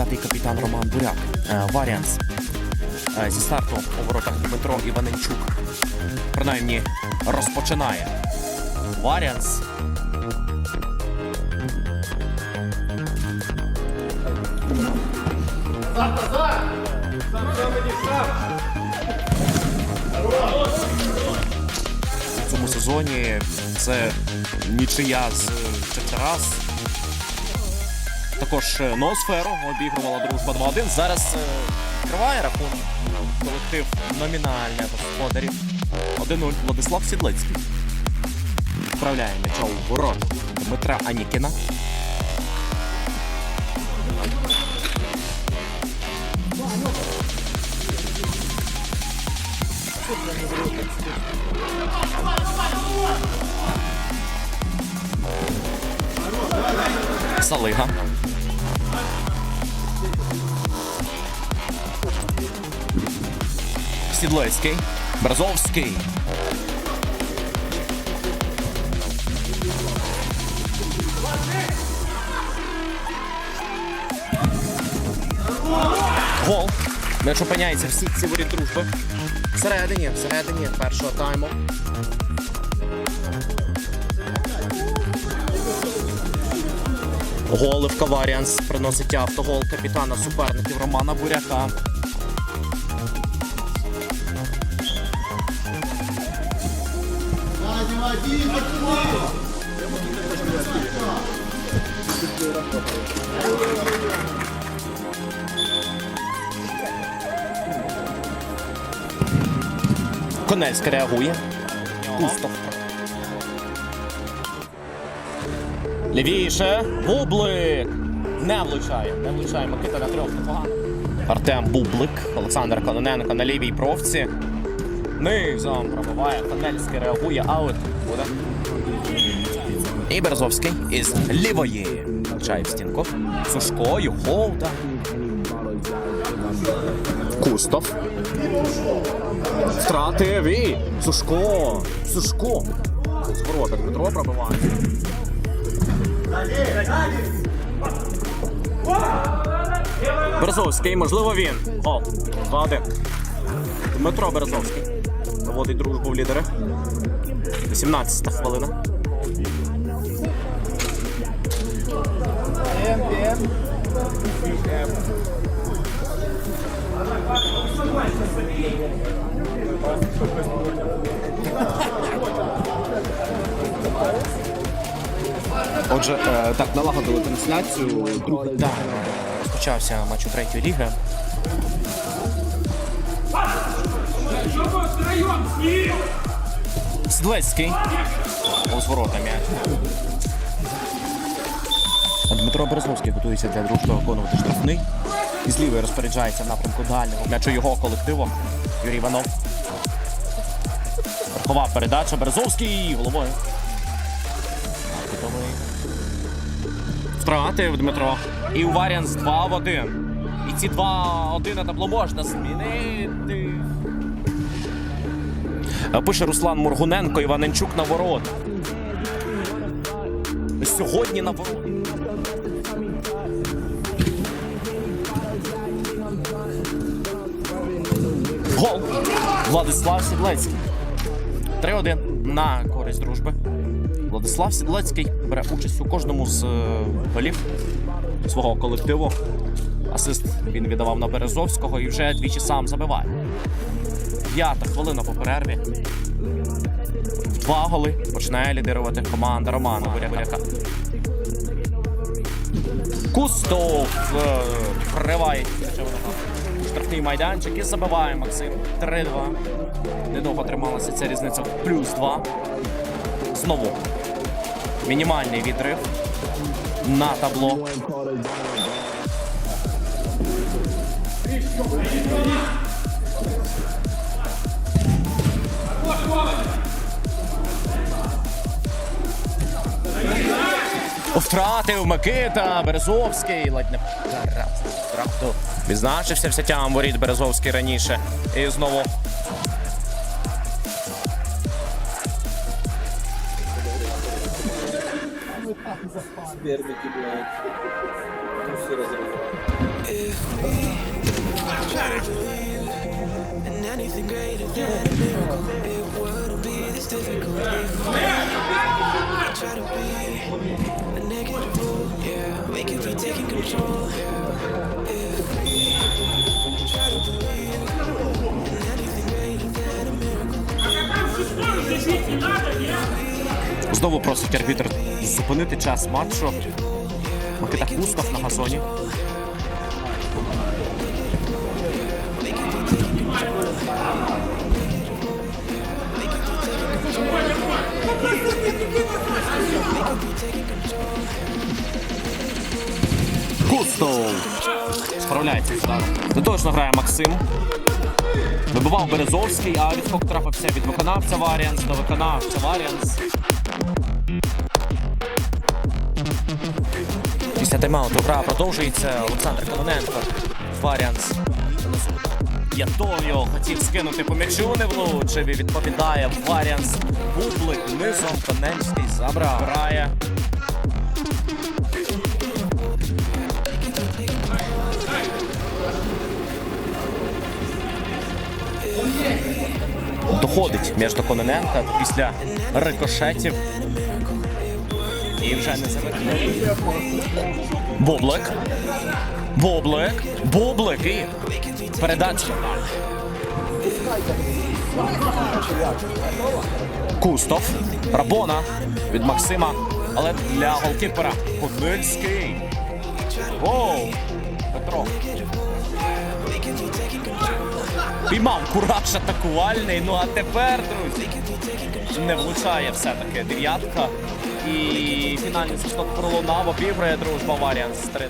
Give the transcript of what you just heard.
п'ятий капітан Роман Буряк. Е, Варіанс. Е, Зі старту у воротах Дмитро Іваненчук. Принаймні розпочинає. Варіанс. У цьому сезоні це нічия з Чечерас. Також е, Ноосферу обігрувала дружба 2-1. Зараз е, триває рахунок. Колектив номінальних господарів. 1-0 Владислав Сідлицький. Вправляє м'яча у ворот Дмитра Анікіна. Салига. Сідлецький. Бразовський. Гол. М'яч опиняється в сітці воріт дружби. Всередині, всередині першого тайму. Голивка Варіанс приносить автогол капітана суперників Романа Буряка. Конельська реагує. Пусто. Лівіше. Бублик. Не влучає. Не влучає. Микита на трьох непогано. Артем Бублик. Олександр Кононенко на лівій провці. Низом пробиває. Конельський реагує. Аут. Буде. І Березовський із лівої. Влучає в стінку. Сушко, удар. Кустов. Втратив і Сушко. Сушко. З ворота Дмитро пробиває. Березовський, можливо, він. Гол. 2-1. Дмитро Березовський. Проводить дружбу в лідери. 18 хвилина. Отже, е, так, налагодили трансляцію. Так, розпочався матч у третьої ліги. Сдлецький. З ворота м'яч. Дмитро Березовський готується для дружби виконувати штрафний. І з лівої розпоряджається в напрямку дальнього. М'яч у його колективу. Юрій Іванов. Верхова передача. Березовський головою. Кутовий. Втратив Дмитро. І у Варіанс 2 в 1. І ці 2-1 на табло можна змінити. Е, Пише Руслан Мургуненко, Іваненчук на ворот. Сьогодні на ворот. Гол. Владислав Сідлецький. 3-1 на користь дружби. Владислав Сідлецький бере участь у кожному з е, голів свого колективу. Асист він віддавав на Березовського і вже двічі сам забиває. П'ята хвилина по перерві. Два голи починає лідирувати команда Романа Буряка. Кустов е, вриває штрафний майданчик і забиває Максим. 3-2. Недовго трималася ця різниця. Плюс 2. Знову мінімальний відрив на табло. Втратив Микита Березовський. Ледь не. Правду. Відзначився сетям воріт Березовський раніше. І знову Знову просить арбітр зупинити час матчу. Микита Кусков на газоні. Кустов справляється з ударом. Доточно грає Максим. Вибивав Березовський, а відскок трапився від виконавця Варіанс до виконавця Варіанс. Після тайм-ауту гра продовжується. Олександр Кононенко. Варіанс. Ятов'йо хотів скинути по м'ячу, не влучив і відповідає Варіанс. Бублик низом Коненський забрав. Грає. Доходить між Кононенка після рикошетів. І вже не завершує. Боблик. Боблик. Боблик. І передача. Кустов. Рабона від Максима. Але для голкіпера Подвильський. Воу! Петро. Піймав кураж атакувальний. Ну а тепер, друзі, не влучає все-таки дев'ятка. І фінальний свисток пролунав, обіграє дружба Варіанс з 3